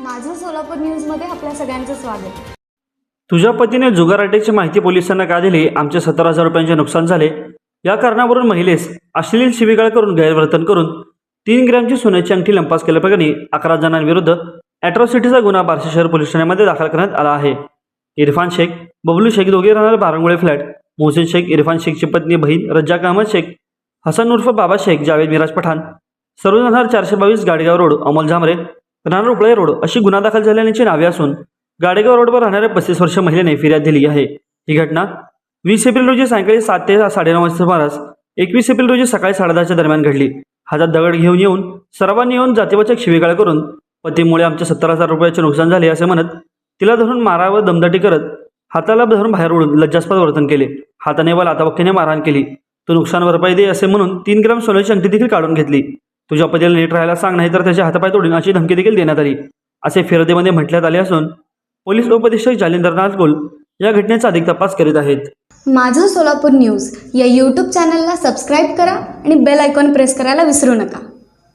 माझं सोलापूर न्यूजमध्ये आपल्या सगळ्यांचं स्वागत. तुझ्या पतीने जुगार माहिती पोलिसांना का दिली? आमचे सत्तर हजार रुपयांचे नुकसान झाले. या कारणावरून महिलेस अश्लील शिवीगाळ करून गैरवर्तन करून तीन ग्रॅमची सोन्याची अंगठी लंपास केल्याप्रकरणी अकरा जणांविरुद्ध अॅट्रॉसिटीचा गुन्हा बार्शी शहर पोलीस ठाण्यामध्ये दाखल करण्यात आला आहे. इरफान शेख बबलू शेख दोघे राहणार बारंगुळे फ्लॅट. मोहसिन शेख इरफान शेखची पत्नी बहीण रज्जाक अहमद शेख हसन उर्फ बाबा शेख जावेद मिराज पठाण. सर्व राहणार चारशे बावीस गाडगाव रोड अमोल झामरे रानरुपळे रोड अशी गुन्हा दाखल झालेल्यांची नावे असून गाडेगाव रोडवर राहणाऱ्या पस्तीस वर्ष महिलेने फिर्याद दिली आहे. ही घटना वीस एप्रिल रोजी सायंकाळी सात ते साडेनऊ वाजता सुमारास एकवीस एप्रिल रोजी सकाळी साडेदहाच्या दरम्यान घडली. हातात दगड घेऊन येऊन सर्वांनी येऊन जातीवाचक शिवीगाळ करून पतीमुळे आमचे सत्तर हजार रुपयाचे नुकसान झाले असे म्हणत तिला धरून मारा व दमदाटी करत हाताला धरून बाहेर उडून लज्जास्पद वर्तन केले. हाताने व लाताबक्कीने मारहाण केली. तो नुकसान भरपाई दे असे म्हणून तीन ग्राम सोन्याची अंगठी देखील काढून घेतली. तुझ्या पतीला नीट राहायला सांग नाही तर त्याचे हातपाय तोडून अशी धमकी देखील देण्यात आली. असे फिरदेमध्ये म्हटण्यात आले असून पोलीस उपअधीक्षक जालिंदर नाजगोल या घटनेचा अधिक तपास करीत आहेत. माझं सोलापूर न्यूज या यूट्यूब चॅनलला सबस्क्राईब करा आणि बेल आयकॉन प्रेस करायला विसरू नका.